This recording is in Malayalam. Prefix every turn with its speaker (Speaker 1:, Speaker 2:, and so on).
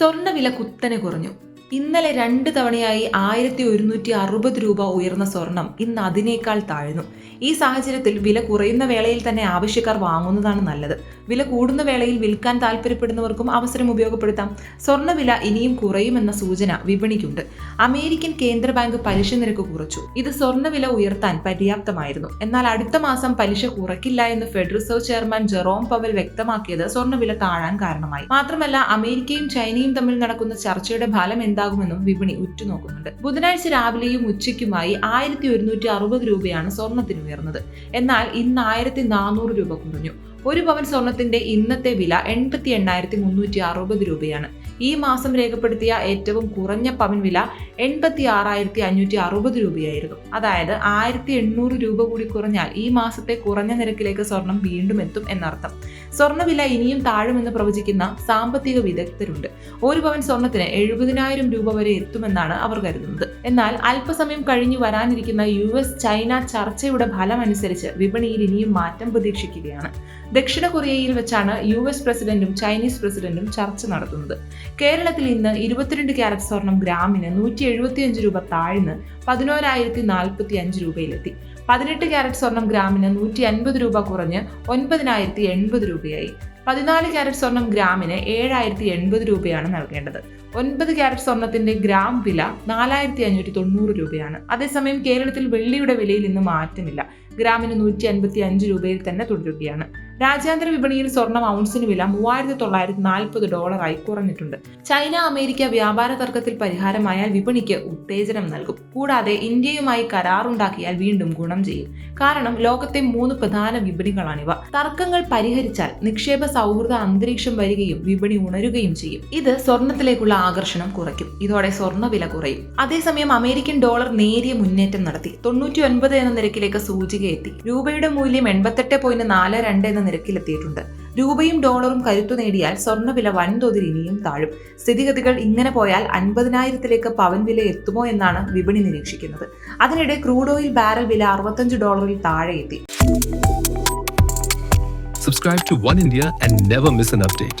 Speaker 1: സ്വർണവില കുത്തനെ കുറഞ്ഞു. ഇന്നലെ രണ്ട് തവണയായി ആയിരത്തി ഒരുന്നൂറ്റി അറുപത് രൂപ ഉയർന്ന സ്വർണം ഇന്ന് അതിനേക്കാൾ താഴ്ന്നു. ഈ സാഹചര്യത്തിൽ വില കുറയുന്ന വേളയിൽ തന്നെ ആവശ്യക്കാർ വാങ്ങുന്നതാണ് നല്ലത്. വില കൂടുന്ന വേളയിൽ വിൽക്കാൻ താല്പര്യപ്പെടുന്നവർക്കും അവസരം ഉപയോഗപ്പെടുത്താം. സ്വർണവില ഇനിയും കുറയുമെന്ന സൂചന വിപണിക്കുണ്ട്. അമേരിക്കൻ കേന്ദ്ര ബാങ്ക് പലിശ നിരക്ക് കുറച്ചു. ഇത് സ്വർണവില ഉയർത്താൻ പര്യാപ്തമായിരുന്നു. എന്നാൽ അടുത്ത മാസം പലിശ കുറയ്ക്കില്ല എന്ന് federal reserve chairman Jerome Powell വ്യക്തമാക്കിയത് സ്വർണവില താഴാൻ കാരണമായി. മാത്രമല്ല അമേരിക്കയും ചൈനയും തമ്മിൽ നടക്കുന്ന ചർച്ചയുടെ ഫലം എന്താകുമെന്നും വിപണി ഉറ്റുനോക്കുന്നുണ്ട്. ബുധനാഴ്ച രാവിലെയും ഉച്ചയ്ക്കുമായി ആയിരത്തി ഒരുന്നൂറ്റി അറുപത് രൂപയാണ് സ്വർണത്തിന് ഉയർന്നത്. എന്നാൽ ഇന്ന് ആയിരത്തി നാനൂറ് രൂപ കുറഞ്ഞു. ഒരു പവൻ സ്വർണത്തിന്റെ ഇന്നത്തെ വില എൺപത്തി എണ്ണായിരത്തി മുന്നൂറ്റി അറുപത് രൂപയാണ്. ഈ മാസം രേഖപ്പെടുത്തിയ ഏറ്റവും കുറഞ്ഞ പവൻ വില എൺപത്തി ആറായിരത്തി അഞ്ഞൂറ്റി അറുപത് രൂപയായിരുന്നു. അതായത് ആയിരത്തി എണ്ണൂറ് രൂപ കൂടി കുറഞ്ഞാൽ ഈ മാസത്തെ കുറഞ്ഞ നിരക്കിലേക്ക് സ്വർണം വീണ്ടും എത്തും എന്നർത്ഥം. സ്വർണവില ഇനിയും താഴുമെന്ന് പ്രവചിക്കുന്ന സാമ്പത്തിക വിദഗ്ധരുണ്ട്. ഒരു പവൻ സ്വർണത്തിന് എഴുപതിനായിരം രൂപ വരെ എത്തുമെന്നാണ് അവർ കരുതുന്നത്. എന്നാൽ അല്പസമയം കഴിഞ്ഞു വരാനിരിക്കുന്ന യു എസ് ചൈന ചർച്ചയുടെ ഫലമനുസരിച്ച് വിപണിയിൽ ഇനിയും മാറ്റം പ്രതീക്ഷിക്കുകയാണ്. ദക്ഷിണ കൊറിയയിൽ വെച്ചാണ് യു എസ് പ്രസിഡന്റും ചൈനീസ് പ്രസിഡന്റും ചർച്ച നടത്തുന്നത്. കേരളത്തിൽ ഇന്ന് ഇരുപത്തിരണ്ട് ക്യാരറ്റ് സ്വർണം ഗ്രാമിന് നൂറ്റി എഴുപത്തിയഞ്ച് രൂപ താഴ്ന്ന് പതിനോരായിരത്തി നാൽപ്പത്തി അഞ്ച് രൂപയിലെത്തി. പതിനെട്ട് ക്യാരറ്റ് സ്വർണം ഗ്രാമിന് നൂറ്റി അൻപത് രൂപ കുറഞ്ഞ് ഒൻപതിനായിരത്തി എൺപത് രൂപയായി. പതിനാല് ക്യാരറ്റ് സ്വർണം ഗ്രാമിന് ഏഴായിരത്തി എൺപത് രൂപയാണ് നൽകേണ്ടത്. ഒൻപത് ക്യാരറ്റ് സ്വർണത്തിന്റെ ഗ്രാം വില നാലായിരത്തി അഞ്ഞൂറ്റി തൊണ്ണൂറ് രൂപയാണ്. അതേസമയം കേരളത്തിൽ വെള്ളിയുടെ വിലയിൽ ഇന്ന് മാറ്റമില്ല. ഗ്രാമിന് നൂറ്റി അൻപത്തി അഞ്ച് രൂപയിൽ തന്നെ തുടരുകയാണ്. രാജ്യാന്തര വിപണിയിൽ സ്വർണം ഔൺസിന് വില മൂവായിരത്തി തൊള്ളായിരത്തി നാൽപ്പത് ഡോളറായി കുറഞ്ഞിട്ടുണ്ട്. ചൈന അമേരിക്ക വ്യാപാര തർക്കത്തിൽ പരിഹാരമായാൽ വിപണിക്ക് ഉത്തേജനം നൽകും. കൂടാതെ ഇന്ത്യയുമായി കരാറുണ്ടാക്കിയാൽ വീണ്ടും ഗുണം ചെയ്യും. കാരണം ലോകത്തെ മൂന്ന് പ്രധാന വിപണികളാണിവ. തർക്കങ്ങൾ പരിഹരിച്ചാൽ നിക്ഷേപ സൗഹൃദ അന്തരീക്ഷം വരികയും വിപണി ഉണരുകയും ചെയ്യും. ഇത് സ്വർണത്തിലേക്കുള്ള ആകർഷണം കുറയ്ക്കും. ഇതോടെ സ്വർണ വില കുറയും. അതേസമയം അമേരിക്കൻ ഡോളർ നേരിയ മുന്നേറ്റം നടത്തി. തൊണ്ണൂറ്റി ഒൻപത് എന്ന നിരക്കിലേക്ക് സൂചിക എത്തി രൂപയുടെ മൂല്യം എൺപത്തെട്ട് പോയിന്റ് നാല് രണ്ട് എന്ന നിരക്കിലെത്തിയിട്ടുണ്ട്. രൂപയും ഡോളറും കരുത്തു നേടിയാൽ സ്വർണവില വൻതോതിൽ ഇനിയും താഴും. സ്ഥിതിഗതികൾ ഇങ്ങനെ പോയാൽ അൻപതിനായിരത്തിലേക്ക് പവൻ വില എത്തുമോ എന്നാണ് വിപണി നിരീക്ഷിക്കുന്നത്. അതിനിടെ ക്രൂഡ് ഓയിൽ ബാരൽ വില അറുപത്തഞ്ച് ഡോളറിൽ താഴെ എത്തി.
Speaker 2: Subscribe to One India and never miss an update.